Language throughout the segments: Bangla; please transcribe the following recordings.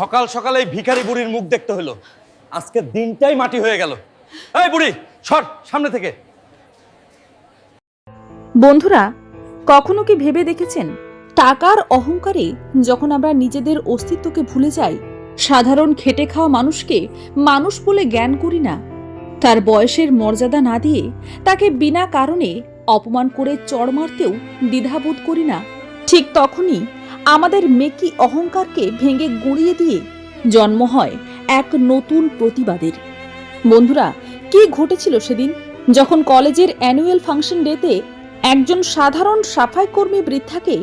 সকাল সকালে ভিখারি বুড়ির মুখ দেখতে হলো। আজকে দিনটাই মাটি হয়ে গেল। এই বুড়ি, সর, সামনে থেকে। বন্ধুরা, কখনো কি ভেবে দেখেছেন? টাকার অহংকারে যখন আমরা নিজেদের অস্তিত্বকে ভুলে যাই, সাধারণ খেটে খাওয়া মানুষকে মানুষ বলে জ্ঞান করি না। তার বয়সের মর্যাদা না দিয়ে তাকে বিনা কারণে অপমান করে চড় মারতেও দ্বিধাবোধ করি না। ঠিক তখনই আমাদের মেকি অহংকারকে ভেঙে গুঁড়িয়ে দিয়ে জন্ম হয় এক নতুন প্রতিবাদের। বন্ধুরা, কি ঘটেছিল সেদিন? যখন কলেজের অ্যানুয়াল ফাংশন ডেতে একজন সাধারণ সাফাই কর্মী বৃদ্ধাকে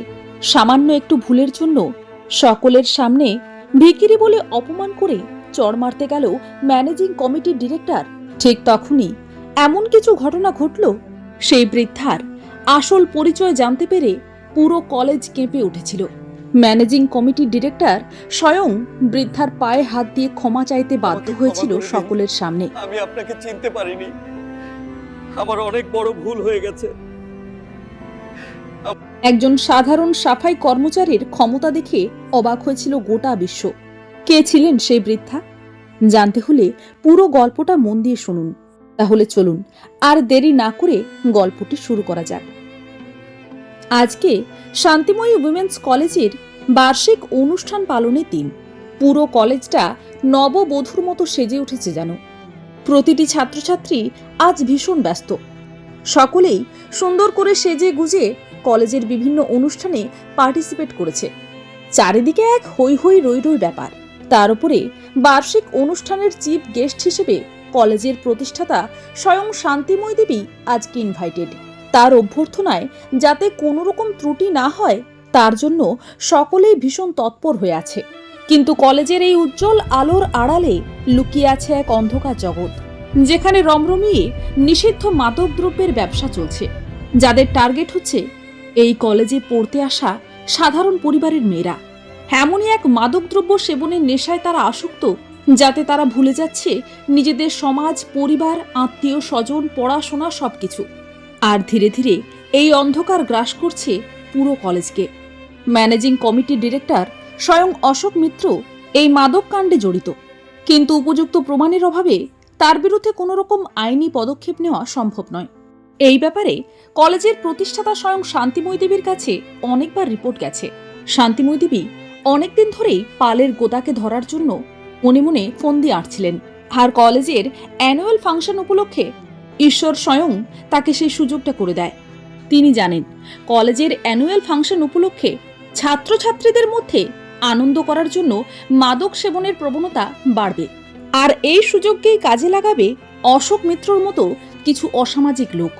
সামান্য একটু ভুলের জন্য সকলের সামনে ভিকিরি বলে অপমান করে চড় মারতে গেল ম্যানেজিং কমিটির ডিরেক্টর, ঠিক তখনই এমন কিছু ঘটনা ঘটল? সেই বৃদ্ধার আসল পরিচয় জানতে পেরে পুরো কলেজ কেঁপে উঠেছিল। ম্যানেজিং কমিটির ডিরেক্টর স্বয়ং বৃদ্ধার পায়ে হাত দিয়ে ক্ষমা চাইতে বাধ্য হয়েছিল সকলের সামনে। আমি আপনাকে চিনতে পারিনি। আমার অনেক বড় ভুল হয়ে গেছে। একজন সাধারণ সাফাই কর্মচারীর ক্ষমতা দেখে অবাক হয়েছিল গোটা বিশ্ব। কে ছিলেন সেই বৃদ্ধা? জানতে হলে পুরো গল্পটা মন দিয়ে শুনুন। তাহলে চলুন আর দেরি না করে গল্পটি শুরু করা যাক। আজকে শান্তিময়ী উইমেন্স কলেজের বার্ষিক অনুষ্ঠান পালনের দিন। পুরো কলেজটা নববধূর মতো সেজে উঠেছে যেন। প্রতিটি ছাত্রছাত্রী আজ ভীষণ ব্যস্ত। সকলেই সুন্দর করে সেজে গুজে কলেজের বিভিন্ন অনুষ্ঠানে পার্টিসিপেট করেছে। চারিদিকে এক হৈ হৈ রই রই ব্যাপার। তার উপরে বার্ষিক অনুষ্ঠানের চিফ গেস্ট হিসেবে কলেজের প্রতিষ্ঠাতা স্বয়ং শান্তিময় দেবী আজকে ইনভাইটেড তার অভ্যর্থনায় যাতে কোনো রকম ত্রুটি না হয়, তার জন্য সকলেই ভীষণ তৎপর হয়ে আছে। কিন্তু কলেজের এই উজ্জ্বল আলোর আড়ালে লুকিয়ে আছে এক অন্ধকার জগৎ, যেখানে রমরমিয়ে নিষিদ্ধ মাদকদ্রব্যের ব্যবসা চলছে। যাদের টার্গেট হচ্ছে, এই কলেজে পড়তে আসা সাধারণ পরিবারের মেয়েরা। এমনই এক মাদকদ্রব্য সেবনের নেশায় তারা আসক্ত, যাতে তারা ভুলে যাচ্ছে নিজেদের সমাজ, পরিবার আত্মীয় স্বজন পড়াশোনা সবকিছু। আর ধীরে ধীরে এই অন্ধকার গ্রাস করছে পুরো কলেজকে। ম্যানেজিং কমিটির ডিরেক্টর স্বয়ং অশোক মিত্র এই মাদক কাণ্ডে জড়িত। কিন্তু উপযুক্ত প্রমাণের অভাবে তার বিরুদ্ধে কোনো রকম আইনি পদক্ষেপ নেওয়া সম্ভব নয়। এই ব্যাপারে কলেজের প্রতিষ্ঠাতা স্বয়ং শান্তিময় দেবীর কাছে অনেকবার রিপোর্ট গেছে। শান্তিময় দেবী অনেকদিন ধরেই পালের গোদাকে ধরার জন্য মনে মনে ফোন দিয়ে আটছিলেন। আর কলেজের অ্যানুয়াল ফাংশন উপলক্ষে ঈশ্বর স্বয়ং তাকে সেই সুযোগটা করে দেয়। তিনি জানেন, কলেজের অ্যানুয়াল ফাংশন উপলক্ষে ছাত্রছাত্রীদের মধ্যে আনন্দ করার জন্য মাদক সেবনের প্রবণতা বাড়বে। আর এই সুযোগকেই কাজে লাগাবে অশোক মিত্রর মতো কিছু অসামাজিক লোক।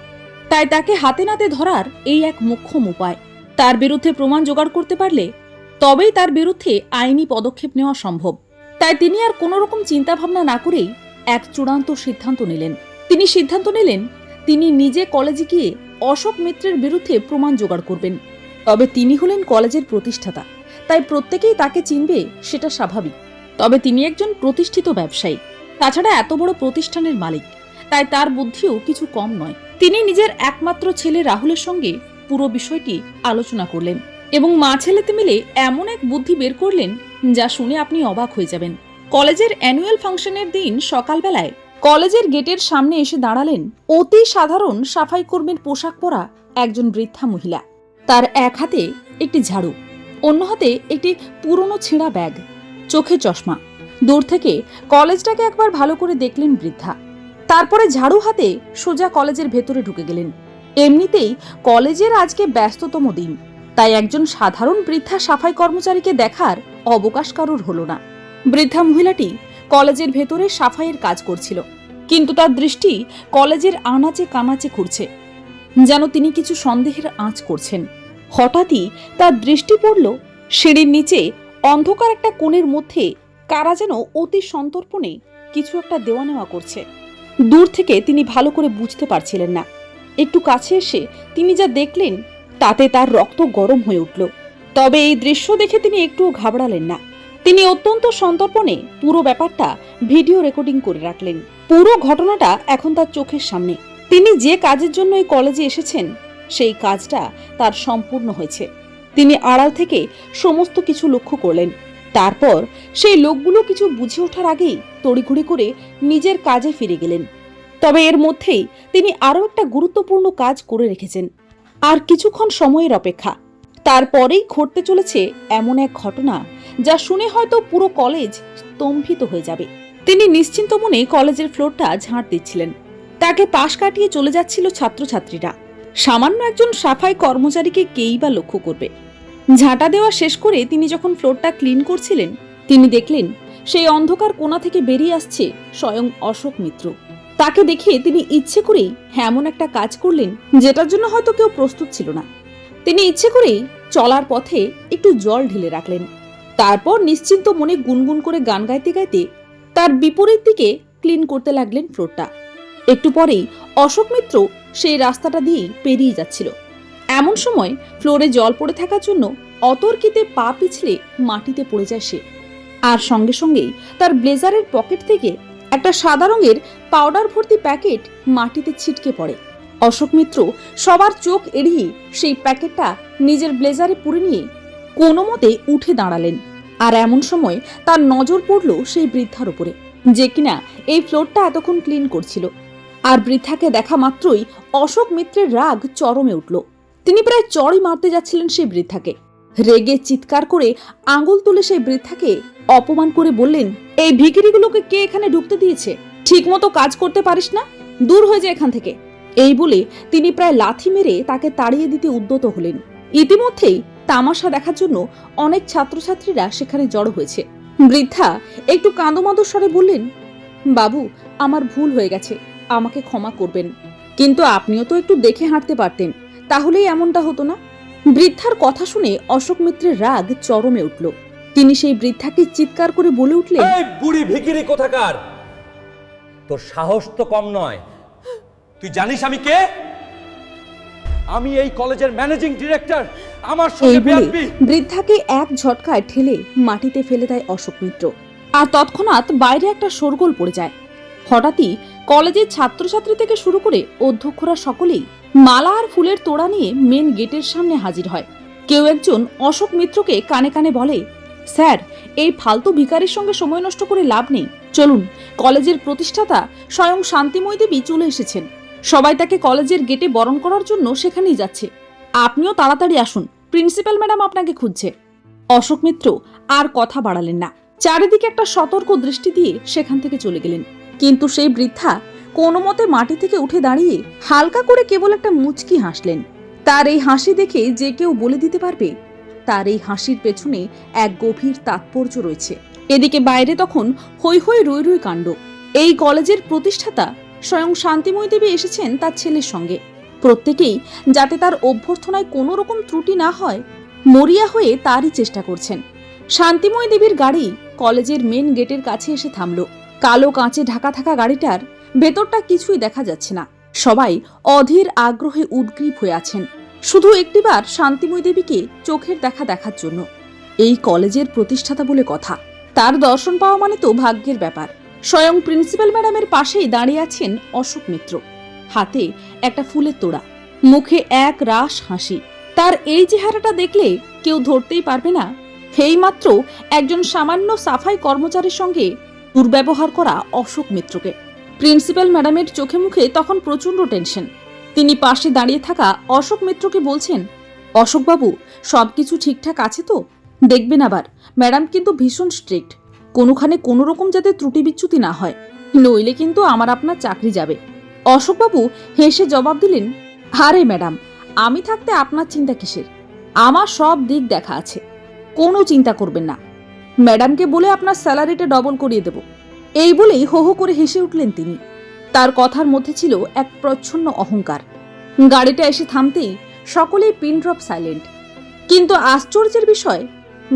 তাই তাকে হাতে নাতে ধরার এই এক মুখ্যম উপায়। তার বিরুদ্ধে প্রমাণ জোগাড় করতে পারলে তবেই তার বিরুদ্ধে আইনি পদক্ষেপ নেওয়া সম্ভব। তাই তিনি আর কোনো রকম চিন্তাভাবনা না করেই এক চূড়ান্ত সিদ্ধান্ত নিলেন। তিনি সিদ্ধান্ত নিলেন, তিনি নিজে কলেজে গিয়ে অশোক মিত্রের বিরুদ্ধে প্রমাণ জোগাড় করবেন। তবে তিনি হলেন কলেজের প্রতিষ্ঠাতা, তাই প্রত্যেকেই তাকে চিনবে সেটা স্বাভাবিক। তবে তিনি একজন প্রতিষ্ঠিত ব্যবসায়ী, তাছাড়া এত বড় প্রতিষ্ঠানের মালিক, তাই তার বুদ্ধিও কিছু কম নয়। তিনি নিজের একমাত্র ছেলে রাহুলের সঙ্গে পুরো বিষয়টি আলোচনা করলেন এবং মা ছেলেতে মিলে এমন এক বুদ্ধি বের করলেন যা শুনে আপনি অবাক হয়ে যাবেন। কলেজের অ্যানুয়াল ফাংশনের দিন সকালবেলায় কলেজের গেটের সামনে এসে দাঁড়ালেন অতি সাধারণ সাফাই কর্মীর পোশাক পরা একজন বৃদ্ধা মহিলা। তার এক হাতে একটি ঝাড়ু, অন্য হাতে একটি পুরনো ছেঁড়া ব্যাগ, চোখে চশমা। দূর থেকে কলেজটাকে একবার ভালো করে দেখলেন বৃদ্ধা। তারপরে ঝাড়ু হাতে সোজা কলেজের ভেতরে ঢুকে গেলেন। এমনিতেই কলেজের আজকে ব্যস্ততম দিন, তাই একজন সাধারণ বৃদ্ধা সাফাই কর্মচারীকে দেখার অবকাশ কারুর হলো না। বৃদ্ধা মহিলাটি কলেজের ভেতরে সাফাইয়ের কাজ করছিল। কিন্তু তার দৃষ্টি কলেজের আনাচে কানাচে ঘুরছে। যেন তিনি কিছু সন্দেহের আঁচ করছেন। হঠাৎই তার দৃষ্টি পড়ল সিঁড়ির নিচে অন্ধকার একটা কোণের মধ্যে কারা যেন অতি সন্তর্পণে কিছু একটা দেওয়া নেওয়া করছে। দূর থেকে তিনি ভালো করে বুঝতে পারছিলেন না। একটু কাছে এসে তিনি যা দেখলেন, তাতে তার রক্ত গরম হয়ে উঠল। তবে এই দৃশ্য দেখে তিনি একটুও ঘাবড়ালেন না। তিনি অত্যন্ত সন্তর্পণে পুরো ব্যাপারটা ভিডিও রেকর্ডিং করে রাখলেন। পুরো ঘটনাটা এখন তার চোখের সামনে। তিনি যে কাজের জন্য এই কলেজে এসেছেন, সেই কাজটা তার সম্পূর্ণ হয়েছে। তিনি আড়াল থেকে সমস্ত কিছু লক্ষ্য করলেন। তারপর সেই লোকগুলো কিছু বুঝে ওঠার আগেই তড়িঘড়ি করে নিজের কাজে ফিরে গেলেন। তবে এর মধ্যেই তিনি আরও একটা গুরুত্বপূর্ণ কাজ করে রেখেছেন, আর কিছুক্ষণ সময়ের অপেক্ষা। তারপরেই ঘটতে চলেছে এমন এক ঘটনা যা শুনে হয়তো পুরো কলেজ স্তম্ভিত হয়ে যাবে। তিনি নিশ্চিন্ত মনে কলেজের ফ্লোরটা ঝাঁট দিচ্ছিলেন। তাকে পাশ কাটিয়ে চলে যাচ্ছিল ছাত্রছাত্রীরা। সামান্য একজন সাফাই কর্মচারীকে কেই বা লক্ষ্য করবে। ঝাঁটা দেওয়া শেষ করে তিনি যখন ফ্লোরটা ক্লিন করছিলেন, তিনি দেখলেন, সেই অন্ধকার কোণা থেকে বেরিয়ে আসছে স্বয়ং অশোক মিত্র। তাকে দেখে তিনি ইচ্ছে করেই এমন একটা কাজ করলেন, যেটার জন্য হয়তো কেউ প্রস্তুত ছিল না। তিনি ইচ্ছে করেই চলার পথে একটু জল ঢেলে রাখলেন। তারপর নিশ্চিন্ত মনে গুনগুন করে গান গাইতে গাইতে তার বিপরীত দিকে ক্লিন করতে লাগলেন ফ্লোরটা। একটু পরেই অশোক মিত্র সেই রাস্তাটা দিয়েই পেরিয়ে যাচ্ছিল। এমন সময় ফ্লোরে জল পড়ে থাকার জন্য অতর্কিতে পা পিছলে মাটিতে পড়ে যায় সে। আর সঙ্গে সঙ্গেই তার ব্লেজারের পকেট থেকে একটা সাদা রঙের পাউডার ভর্তি প্যাকেট মাটিতে ছিটকে পড়ে। অশোক মিত্র সবার চোখ এড়িয়ে সেই প্যাকেটটা নিজের ব্লেজারে পুরে নিয়ে কোনো মতে উঠে দাঁড়ালেন। আর এমন সময় তার নজর পড়ল সেই বৃদ্ধার উপরে, যে কিনা এই ফ্লোরটা এতক্ষণ ক্লিন করছিল। আর বৃদ্ধাকে দেখা মাত্রই অশোক মিত্রের রাগ চরমে উঠল। তিনি প্রায় চড়ই মারতে যাচ্ছিলেন সেই বৃদ্ধাকে। রেগে চিৎকার করে আঙুল তুলে সেই বৃদ্ধাকে অপমান করে বললেন, এই ভিকিরিগুলোকে কে এখানে ঢুকতে দিয়েছে? ঠিকমতো কাজ করতে পারিস না? দূর হয়ে যায় এখান থেকে। এই বলে তিনি প্রায় লাথি মেরে তাকে তাড়িয়ে দিতে উদ্যত হলেন। ইতিমধ্যেই তামাশা দেখার জন্য অনেক ছাত্রছাত্রীরা সেখানে জড়ো হয়েছে। বৃদ্ধা একটু কাঁদোমাদো স্বরে বললেন, বাবু, আমার ভুল হয়ে গেছে, আমাকে ক্ষমা করবেন। কিন্তু আপনিও তো একটু দেখে হাঁটতে পারতেন, তাহলেই এমনটা হতো না? বৃদ্ধার কথা শুনে অশোক মিত্রের রাগ চরমে উঠল। তিনি সেই বৃদ্ধাকে চিৎকার করে বলে উঠলেন বুড়ি ভিকিরি কোথাকার? তোর সাহস তো কম নয়। তুই জানিস আমি কে? আমি এই কলেজের ম্যানেজিং ডিরেক্টর। আমার এই সঙ্গে বলে বৃদ্ধাকে এক ঝটকায় ঠেলে মাটিতে ফেলে দেয় অশোক মিত্র। আর তৎক্ষণাৎ বাইরে একটা শোরগোল পড়ে যায়। হঠাৎই কলেজের ছাত্রছাত্রী থেকে শুরু করে অধ্যক্ষরা সকলেই মালা আর ফুলের তোড়া নিয়ে মেন গেটের সামনে হাজির হয়। কেউ একজন অশোক মিত্রকে কানে কানে বলে স্যার এই ফালতু ভিকারির সঙ্গে সময় নষ্ট করে লাভ নেই। চলুন কলেজের প্রতিষ্ঠাতা স্বয়ং শান্তিময় দেবী চলে এসেছেন। সবাই তাকে কলেজের গেটে বরণ করার জন্য সেখানেই যাচ্ছে। আপনিও তাড়াতাড়ি আসুন। প্রিন্সিপাল ম্যাডাম আপনাকে খুঁজছে। অশোক মিত্র আর কথা বাড়ালেন না। চারিদিকে একটা সতর্ক দৃষ্টি দিয়ে সেখান থেকে চলে গেলেন। কিন্তু সেই বৃদ্ধা কোনো মতে মাটি থেকে উঠে দাঁড়িয়ে হালকা করে কেবল একটা মুচকি হাসলেন। তার এই হাসি দেখে যে কেউ বলে দিতে পারবে, তার এই হাসির পেছনে এক গভীর তাৎপর্য রয়েছে। এদিকে বাইরে তখন হৈ হৈ রই রই কাণ্ড। এই কলেজের প্রতিষ্ঠাতা স্বয়ং শান্তিময় দেবী এসেছেন তার ছেলের সঙ্গে। প্রত্যেকেই যাতে তার অভ্যর্থনায় কোনো রকম ত্রুটি না হয়, মরিয়া হয়ে তারই চেষ্টা করছেন। শান্তিময় দেবীর গাড়ি কলেজের মেন গেটের কাছে এসে থামল। কালো কাঁচে ঢাকা থাকা গাড়িটার ভেতরটা কিছুই দেখা যাচ্ছে না। সবাই অধীর আগ্রহে উদ্গ্রীব হয়ে আছেন। শুধু একটিবার শান্তিময় দেবীকে চোখের দেখা দেখার জন্য। এই কলেজের প্রতিষ্ঠাতা বলে কথা। তার দর্শন পাওয়া মানে তো ভাগ্যের ব্যাপার। স্বয়ং প্রিন্সিপাল ম্যাডামের পাশেই দাঁড়িয়ে আছেন অশোক মিত্র। হাতে একটা ফুলের তোড়া, মুখে এক রাস হাসি। তার এই চেহারাটা দেখলে কেউ ধরতেই পারবে না। সেই মাত্র একজন সামান্য সাফাই কর্মচারীর সঙ্গে দুর্ব্যবহার করা অশোক মিত্রকে। প্রিন্সিপাল ম্যাডামের চোখে মুখে তখন প্রচণ্ড টেনশন। তিনি পাশে দাঁড়িয়ে থাকা অশোক মিত্রকে বলছেন, অশোকবাবু, সবকিছু ঠিকঠাক আছে তো? দেখবেন আবার। ম্যাডাম কিন্তু ভীষণ স্ট্রিক্ট কোনোখানে কোনো রকম যাতে ত্রুটি বিচ্যুতি না হয়। নইলে কিন্তু আমার আপনার চাকরি যাবে। অশোকবাবু হেসে জবাব দিলেন, আরে ম্যাডাম, আমি থাকতে আপনার চিন্তা কিসের? আমার সব দিক দেখা আছে। কোনো চিন্তা করবেন না। ম্যাডামকে বলে আপনার স্যালারিটা ডবল করিয়ে দেব। এই বলেই হো হো করে হেসে উঠলেন তিনি। তার কথার মধ্যে ছিল এক প্রচ্ছন্ন অহংকার। গাড়িটা এসে থামতেই সকলেই পিন ড্রপ সাইলেন্ট। কিন্তু আশ্চর্যের বিষয়,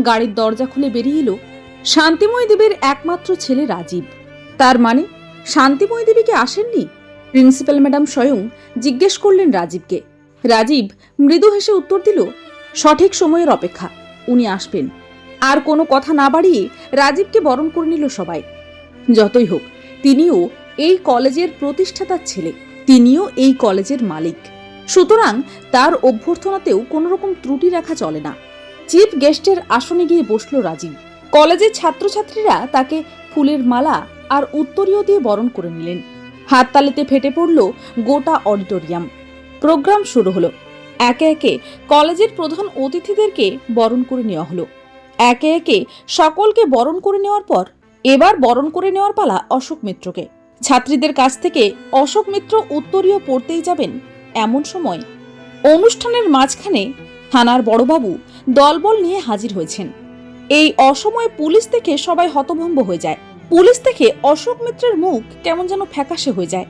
গাড়ির দরজা খুলে বেরিয়ে এলো শান্তিময় দেবীর একমাত্র ছেলে রাজীব। তার মানে শান্তিময় দেবী কি আসেননি? প্রিন্সিপাল ম্যাডাম স্বয়ং জিজ্ঞেস করলেন রাজীবকে। রাজীব মৃদু হেসে উত্তর দিল, সঠিক সময়ের অপেক্ষা, উনি আসবেন। আর কোনো কথা না বাড়িয়ে রাজীবকে বরণ করে নিল সবাই। যতই হোক, তিনিও এই কলেজের প্রতিষ্ঠাতার ছেলে, তিনিও এই কলেজের মালিক। সুতরাং তার অভ্যর্থনাতেও কোনো রকম ত্রুটি রাখা চলে না। চিফ গেস্টের আসনে গিয়ে বসল রাজীব। কলেজের ছাত্রছাত্রীরা তাকে ফুলের মালা আর উত্তরীয় দিয়ে বরণ করে নিলেন। হাততালিতে ফেটে পড়ল গোটা অডিটোরিয়াম। প্রোগ্রাম শুরু হলো। একে একে কলেজের প্রধান অতিথিদেরকে বরণ করে নেওয়া হলো। একে একে সকলকে বরণ করে নেওয়ার পর এবার বরণ করে নেওয়ার পালা অশোক মিত্রকে। ছাত্রীদের কাছ থেকে অশোক মিত্র উত্তরীয় পড়তেই যাবেন এমন সময় অনুষ্ঠানের মাঝখানে থানার বড়বাবু দলবল নিয়ে হাজির হয়েছেন। এই অসময়ে পুলিশ দেখে সবাই হতভম্ব হয়ে যায়। পুলিশ দেখে অশোক মিত্রের মুখ কেমন যেন ফ্যাকাশে হয়ে যায়।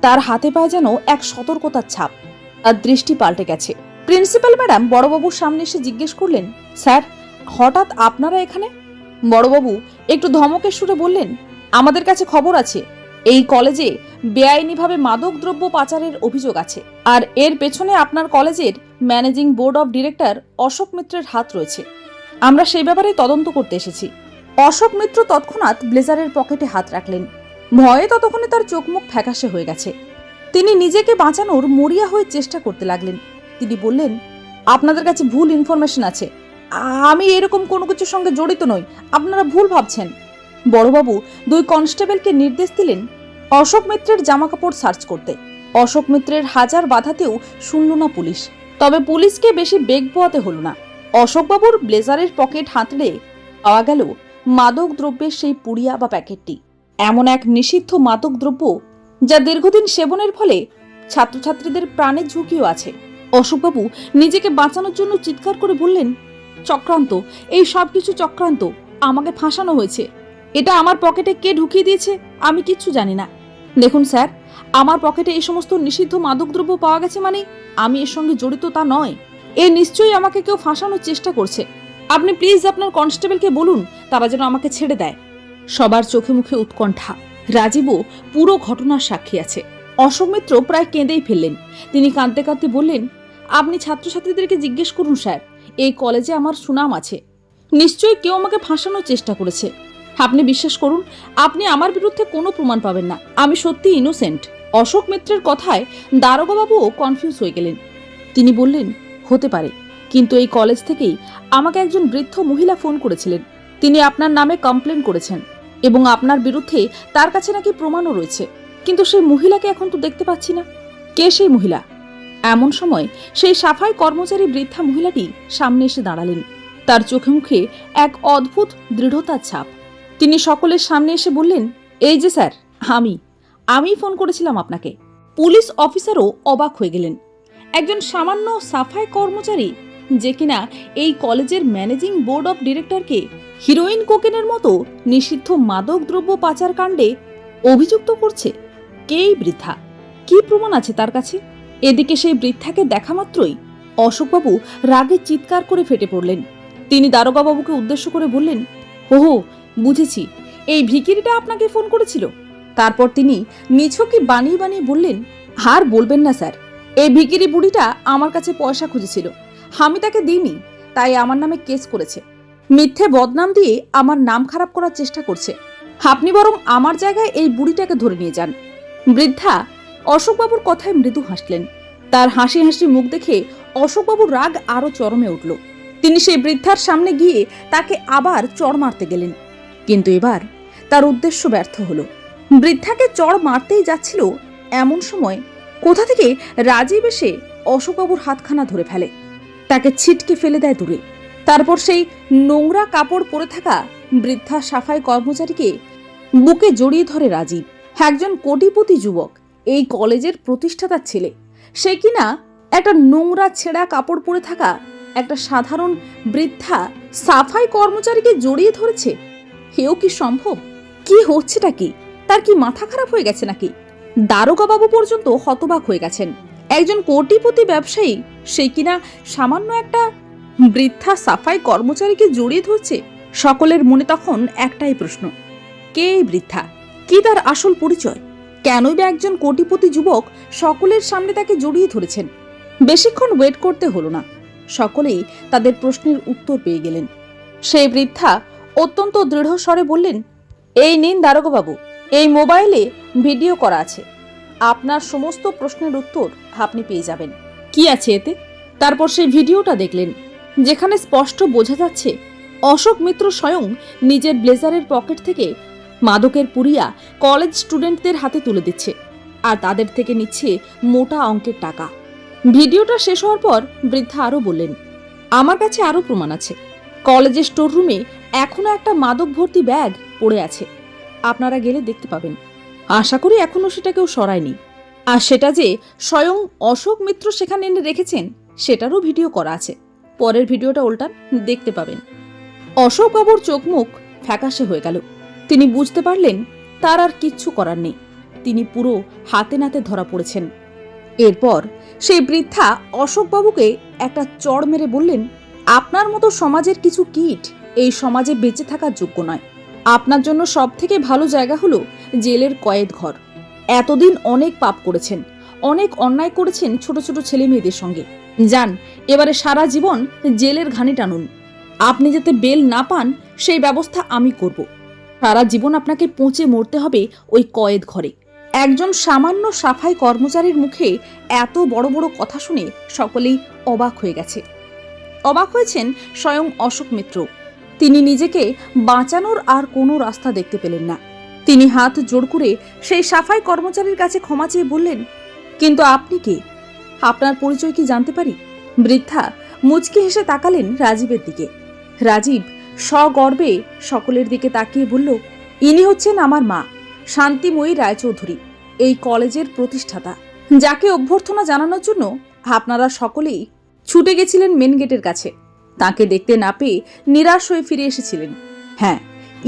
তার হাতে পায়ে যেন এক সতর্কতার ছাপ তার দৃষ্টি পাল্টে গেছে। প্রিন্সিপাল ম্যাডাম বড়বাবুর সামনে এসে জিজ্ঞেস করলেন, স্যার, হঠাৎ আপনারা এখানে? বড়বাবু একটু ধমকের সুরে বললেন, আমাদের কাছে খবর আছে। এই কলেজে বেআইনিভাবে মাদক দ্রব্য পাচারের অভিযোগ আছে। আর এর পেছনে আপনার কলেজের managing board of director Ashok মিত্রের হাত রয়েছে। আমরা সেই ব্যাপারে তদন্ত করতে এসেছি। অশোক মিত্র তৎক্ষণাৎ ব্লেজারের পকেটে হাত রাখলেন। ভয়ে ততক্ষণে তার চোখ মুখ ফ্যাকাশে হয়ে গেছে। তিনি নিজেকে বাঁচানোর মরিয়া হয়ে চেষ্টা করতে লাগলেন। তিনি বললেন, আপনাদের কাছে ভুল ইনফরমেশন আছে। আমি এরকম কোনো কিছুর সঙ্গে জড়িত নই। আপনারা ভুল ভাবছেন। বড়বাবু দুই কনস্টেবলকে নির্দেশ দিলেন অশোক মিত্রের জামাকাপড় সার্চ করতে। অশোক মিত্রের হাজার বাধাতেও শুনল না পুলিশ। তবে পুলিশকে বেশি বেগ পোয়াতে হলো না। অশোকবাবুর ব্লেজারের পকেট হাতড়ে পাওয়া গেল মাদক দ্রব্যের সেই পুড়িয়া বা প্যাকেটটি। এমন এক নিষিদ্ধ মাদক দ্রব্য যা দীর্ঘদিন সেবনের ফলে ছাত্রছাত্রীদের প্রাণের ঝুঁকিও আছে। অশোকবাবু নিজেকে বাঁচানোর জন্য চিৎকার করে বললেন, চক্রান্ত, এই সব কিছু চক্রান্ত, আমাকে ফাঁসানো হয়েছে। এটা আমার পকেটে কে ঢুকিয়ে দিয়েছে, আমি কিচ্ছু জানি না। দেখুন স্যার, আমার পকেটে এই সমস্ত নিষিদ্ধ মাদকদ্রব্য পাওয়া গেছে মানে আমি এর সঙ্গে জড়িত তা নয়। এ নিশ্চয়ই আমাকে কেউ ফাঁসানোর চেষ্টা করছে। আপনি প্লিজ আপনার কনস্টেবলকে বলুন, তারা যেন আমাকে ছেড়ে দেয়। সবার চোখে মুখে উৎকণ্ঠা। রাজীবও পুরো ঘটনার সাক্ষী আছে। অশোক মিত্র প্রায় কেঁদেই ফেললেন। তিনি কাঁদতে কাঁদতে বললেন, আপনি ছাত্রছাত্রীদেরকে জিজ্ঞেস করুন স্যার, এই কলেজে আমার সুনাম আছে। নিশ্চয়ই কেউ আমাকে ফাঁসানোর চেষ্টা করেছে। আপনি বিশ্বাস করুন, আপনি আমার বিরুদ্ধে কোনো প্রমাণ পাবেন না। আমি সত্যি ইনোসেন্ট অশোক মিত্রের কথায় দারোগাবাবুও কনফিউজ হয়ে গেলেন। তিনি বললেন হতে পারে। কিন্তু এই কলেজ থেকেই আমাকে একজন বৃদ্ধ মহিলা ফোন করেছিলেন। তিনি আপনার নামে কমপ্লেন করেছেন এবং আপনার বিরুদ্ধে তার কাছে নাকি প্রমাণও রয়েছে। কিন্তু সেই মহিলাকে এখন তো দেখতে পাচ্ছি না। কে সেই মহিলা? এমন সময় সেই সাফাই কর্মচারী বৃদ্ধা মহিলাটি সামনে এসে দাঁড়ালেন। তার চোখে মুখে এক অদ্ভুত দৃঢ়তার ছাপ। তিনি সকলের সামনে এসে বললেন, এই যে স্যার, আমি। আমি ফোন করেছিলাম আপনাকে। পুলিশ অফিসারও অবাক হয়ে গেলেন। একজন সামান্য সাফাই কর্মচারী যে কিনা এই কলেজের ম্যানেজিং বোর্ড অফ ডিরেক্টরকে হিরোইন কোকেনের মতো নিষিদ্ধ মাদক দ্রব্য পাচার কাণ্ডে অভিযুক্ত করছে। কেই বৃদ্ধা? কি প্রমাণ আছে তার কাছে? এদিকে সেই বৃদ্ধাকে দেখা মাত্রই অশোকবাবু রাগে চিৎকার করে ফেটে পড়লেন। তিনি দারোগাবাবুকে উদ্দেশ্য করে বললেন, ওহো, বুঝেছি। এই ভিকিরিটা আপনাকে ফোন করেছিল। তারপর তিনি নিছকি বানিয়ে বানিয়ে বললেন, আর বলবেন না, স্যার। এই ভিকিরি বুড়িটা আমার কাছে পয়সা খুঁজেছিল। আমি তাকে দিইনি, তাই আমার নামে কেস করেছে। মিথ্যে বদনাম দিয়ে আমার নাম খারাপ করার চেষ্টা করছে। আপনি বরং আমার জায়গায় এই বুড়িটাকে ধরে নিয়ে যান। বৃদ্ধা অশোকবাবুর কথায় মৃদু হাসলেন। তার হাসি হাসি মুখ দেখে অশোকবাবুর রাগ আরও চরমে উঠল। তিনি সেই বৃদ্ধার সামনে গিয়ে তাকে আবার চড় মারতে গেলেন। কিন্তু এবার তার উদ্দেশ্য ব্যর্থ হলো। বৃদ্ধাকে চড় মারতেই যাচ্ছিল এমন সময় কোথা থেকে রাজীব এসে অশোকবাবুর হাতখানা ধরে ফেলে। তাকে ছিটকে ফেলে দেয় দূরে। তারপর সেই নোংরা কাপড় পরে থাকা বৃদ্ধা সাফাই কর্মচারীকে বুকে জড়িয়ে ধরে রাজীব। একজন কোটিপতি যুবক, এই কলেজের প্রতিষ্ঠাতার ছেলে। সে কিনা একটা নোংরা ছেঁড়া কাপড় পরে থাকা একটা সাধারণ বৃদ্ধা সাফাই কর্মচারীকে জড়িয়ে ধরেছে? হেও কি সম্ভব? কি হচ্ছেটা কি? তার কি মাথা খারাপ হয়ে গেছে নাকি? দারোগা বাবু পর্যন্ত হতবাক হয়ে গেছেন। একজন কোটিপতি ব্যবসায়ী, সে কিনা সামান্য একটা বৃদ্ধা সাফাই কর্মচারীকে জড়িয়ে ধরছে? সকলের মনে তখন একটাই প্রশ্ন, কে এই বৃদ্ধা? কি তার আসল পরিচয়? কেনই বা একজন কোটিপতি যুবক সকলের সামনে তাকে জড়িয়ে ধরেছেন? বেশিক্ষণ ওয়েট করতে হলো না। সকলেই তাদের প্রশ্নের উত্তর পেয়ে গেলেন। সেই বৃদ্ধা অত্যন্ত দৃঢ় স্বরে বললেন, এই নিন দারোগাবাবু এই মোবাইলে ভিডিও করা আছে। আপনার সমস্ত প্রশ্নের উত্তর আপনি পেয়ে যাবেন। কি আছে এতে? তারপর সেই ভিডিওটা দেখলেন, যেখানে স্পষ্ট বোঝা যাচ্ছে, অশোক মিত্র স্বয়ং নিজের ব্লেজারের পকেট থেকে মাদকের পুরিয়া কলেজ স্টুডেন্টদের হাতে তুলে দিচ্ছে আর তাদের থেকে নিচ্ছে মোটা অঙ্কের টাকা। ভিডিওটা শেষ হওয়ার পর বৃদ্ধা আরও বললেন, আমার কাছে আরও প্রমাণ আছে। কলেজের স্টোররুমে এখনও একটা মাদক ভর্তি ব্যাগ পড়ে আছে। আপনারা গেলে দেখতে পাবেন। আশা করি এখনও সেটা কেউ সরায়নি। আর সেটা যে স্বয়ং অশোক মিত্র সেখানে এনে রেখেছেন, সেটারও ভিডিও করা আছে। পরের ভিডিওটা উল্টান দেখতে পাবেন। অশোক বাবুর চোখ মুখ ফ্যাকাশে হয়ে গেল। তিনি বুঝতে পারলেন, তার আর কিচ্ছু করার নেই। তিনি পুরো হাতে নাতে ধরা পড়েছেন। এরপর সেই বৃদ্ধা অশোকবাবুকে একটা চড় মেরে বললেন, আপনার মতো সমাজের কিছু কীট এই সমাজে বেঁচে থাকার যোগ্য নয়। আপনার জন্য সব থেকে ভালো জায়গা হলো জেলের কয়েদ ঘর। এতদিন অনেক পাপ করেছেন, অনেক অন্যায় করেছেন ছোট ছোট ছেলে মেয়েদের সঙ্গে। যান, এবারে সারা জীবন জেলের ঘানি টানুন। আপনি যাতে বেল না পান, সেই ব্যবস্থা আমি করব। সারা জীবন আপনাকে পৌঁছে মরতে হবে ওই কয়েদ ঘরে। একজন সামান্য সাফাই কর্মচারীর মুখে এত বড় বড় কথা শুনে সকলেই অবাক হয়ে গেছে। অবাক হয়েছেন স্বয়ং অশোক মিত্র। তিনি নিজেকে বাঁচানোর আর কোনো রাস্তা দেখতে পেলেন না। তিনি হাত জোর করে সেই সাফাই কর্মচারীর কাছে ক্ষমা চেয়ে বললেন, কিন্তু আপনি কে? আপনার পরিচয় কি জানতে পারি? বৃদ্ধা মুচকি হেসে তাকালেন রাজীবের দিকে। রাজীব সগর্বে সকলের দিকে তাকিয়ে বলল, ইনি হচ্ছেন আমার মা, শান্তিময়ী রায়চৌধুরী, এই কলেজের প্রতিষ্ঠাতা। যাকে অভ্যর্থনা জানানোর জন্য আপনারা সকলেই ছুটে গেছিলেন মেন গেটের কাছে। তাকে দেখতে না পেয়ে নিরাশ হয়ে ফিরে এসেছিলেন। হ্যাঁ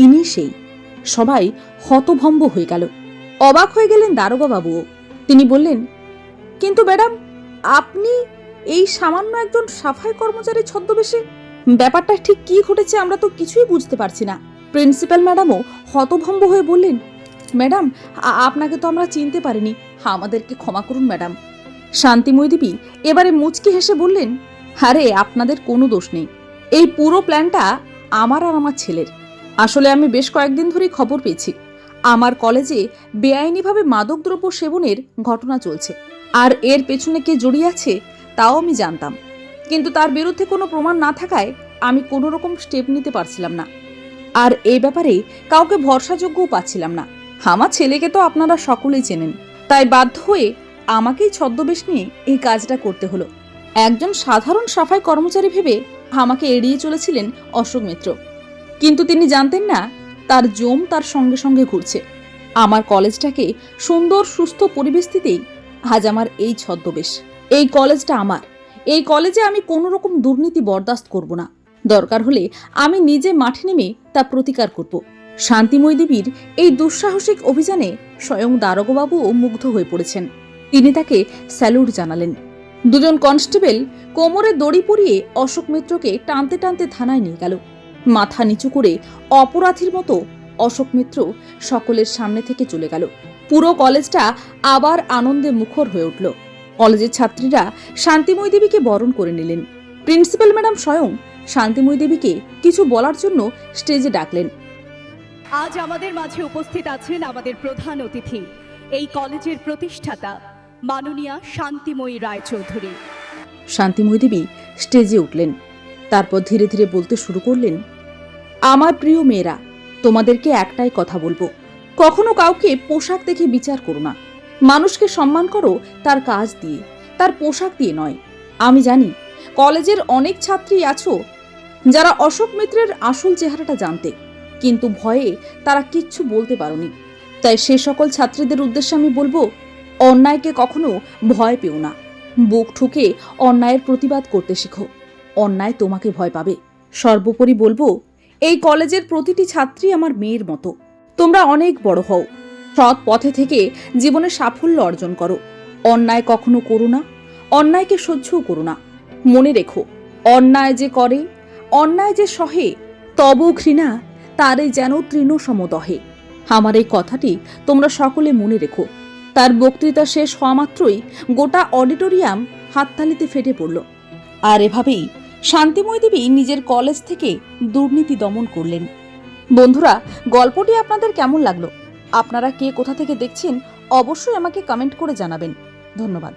ইনি সেই। সবাই হতভম্ব হয়ে গেল। অবাক হয়ে গেলেন দারোগা বাবুও তিনি বললেন, কিন্তু ম্যাডাম, আপনি এই সামান্য একজন সাফাই কর্মচারী ছদ্মবেশে? ব্যাপারটা ঠিক কি ঘটেছে আমরা তো কিছুই বুঝতে পারছি না। প্রিন্সিপাল ম্যাডামও হতভম্ব হয়ে বললেন, ম্যাডাম আপনাকে তো আমরা চিনতে পারিনি। আমাদেরকে ক্ষমা করুন, ম্যাডাম। শান্তিময় দেবী এবারে মুচকি হেসে বললেন আরে, আপনাদের কোনো দোষ নেই। এই পুরো প্ল্যানটা আমার আর আমার ছেলের। আসলে আমি বেশ কয়েকদিন ধরেই খবর পেয়েছি। আমার কলেজে বেআইনিভাবে মাদকদ্রব্য সেবনের ঘটনা চলছে। আর এর পেছনে কে জড়িয়ে আছে, তাও আমি জানতাম। কিন্তু তার বিরুদ্ধে কোনো প্রমাণ না থাকায় আমি কোনো রকম স্টেপ নিতে পারছিলাম না। আর এই ব্যাপারে কাউকে ভরসাযোগ্যও পাচ্ছিলাম না। আমার ছেলেকে তো আপনারা সকলেই চেনেন। তাই বাধ্য হয়ে আমাকেই ছদ্মবেশ নিয়ে এই কাজটা করতে হলো। একজন সাধারণ সাফাই কর্মচারী ভেবে আমাকে এড়িয়ে চলেছিলেন অশোক মিত্র। কিন্তু তিনি জানতেন না, তার জম তার সঙ্গে সঙ্গে ঘুরছে। আমার কলেজটাকে সুন্দর, সুস্থ পরিবেশটিতেই আজ আমার এই ছদ্মবেশ। এই কলেজটা আমার। এই কলেজে আমি কোনো রকম দুর্নীতি বরদাস্ত করব না। দরকার হলে আমি নিজে মাঠে নেমে তা প্রতিকার করব। শান্তিময় দেবীর এই দুঃসাহসিক অভিযানে স্বয়ং দারোগবাবুও মুগ্ধ হয়ে পড়েছেন। তিনি তাকে স্যালুট জানালেন। দুজন কনস্টেবল কোমরে দড়ি পরিয়ে অশোক মিত্রকে টানতে টানতে থানায় নিয়ে গেল। মাথা নিচু করে অপরাধীর মতো অশোক মিত্র সকলের সামনে থেকে চলে গেল। পুরো কলেজটা আবার আনন্দে মুখর হয়ে উঠল। কলেজের ছাত্রীরা শান্তিময় দেবীকে বরণ করে নিলেন। প্রিন্সিপাল ম্যাডাম স্বয়ং শান্তিময় দেবীকে কিছু বলার জন্য স্টেজে ডাকলেন। আজ আমাদের মাঝে উপস্থিত আছেন আমাদের প্রধান অতিথি। এই কলেজের প্রতিষ্ঠাতা মাননীয়া শান্তিময়ী রায়চৌধুরী। শান্তিময়ী দেবী স্টেজে উঠলেন। তারপর ধীরে ধীরে বলতে শুরু করলেন, আমার প্রিয় মেয়েরা, তোমাদেরকে একটাই কথা বলব। কখনো কাউকে পোশাক দেখে বিচার করো না। মানুষকে সম্মান করো তার কাজ দিয়ে, তার পোশাক দিয়ে নয়। আমি জানি, কলেজের অনেক ছাত্রী আছো, যারা অশোক মিত্রের আসল চেহারাটা জানতে, কিন্তু ভয়ে তারা কিচ্ছু বলতে পারোনি। তাই সে সকল ছাত্রীদের উদ্দেশ্যে আমি বলব অন্যায়কে কখনো ভয় পেও না। বুক ঠুকে অন্যায়ের প্রতিবাদ করতে শিখো। অন্যায় তোমাকে ভয় পাবে। সর্বোপরি বলব, এই কলেজের প্রতিটি ছাত্রী আমার মেয়ের মতো। তোমরা অনেক বড় হও। সৎ পথে থেকে জীবনে সাফল্য অর্জন করো। অন্যায় কখনো করো না। অন্যায়কে সহ্যও করো না। মনে রেখো, অন্যায় যে করে, অন্যায় যে সহে তব ঘৃণা তারে যেন তৃণ সমদহে আমার এই কথাটি তোমরা সকলে মনে রেখো। তার বক্তৃতা শেষ হওয়া মাত্রই গোটা অডিটোরিয়াম হাততালিতে ফেটে পড়ল। আর এভাবেই শান্তিময় দেবী নিজের কলেজ থেকে দুর্নীতি দমন করলেন। বন্ধুরা, গল্পটি আপনাদের কেমন লাগল? আপনারা কে কোথা থেকে দেখছেন, অবশ্যই আমাকে কমেন্ট করে জানাবেন। ধন্যবাদ।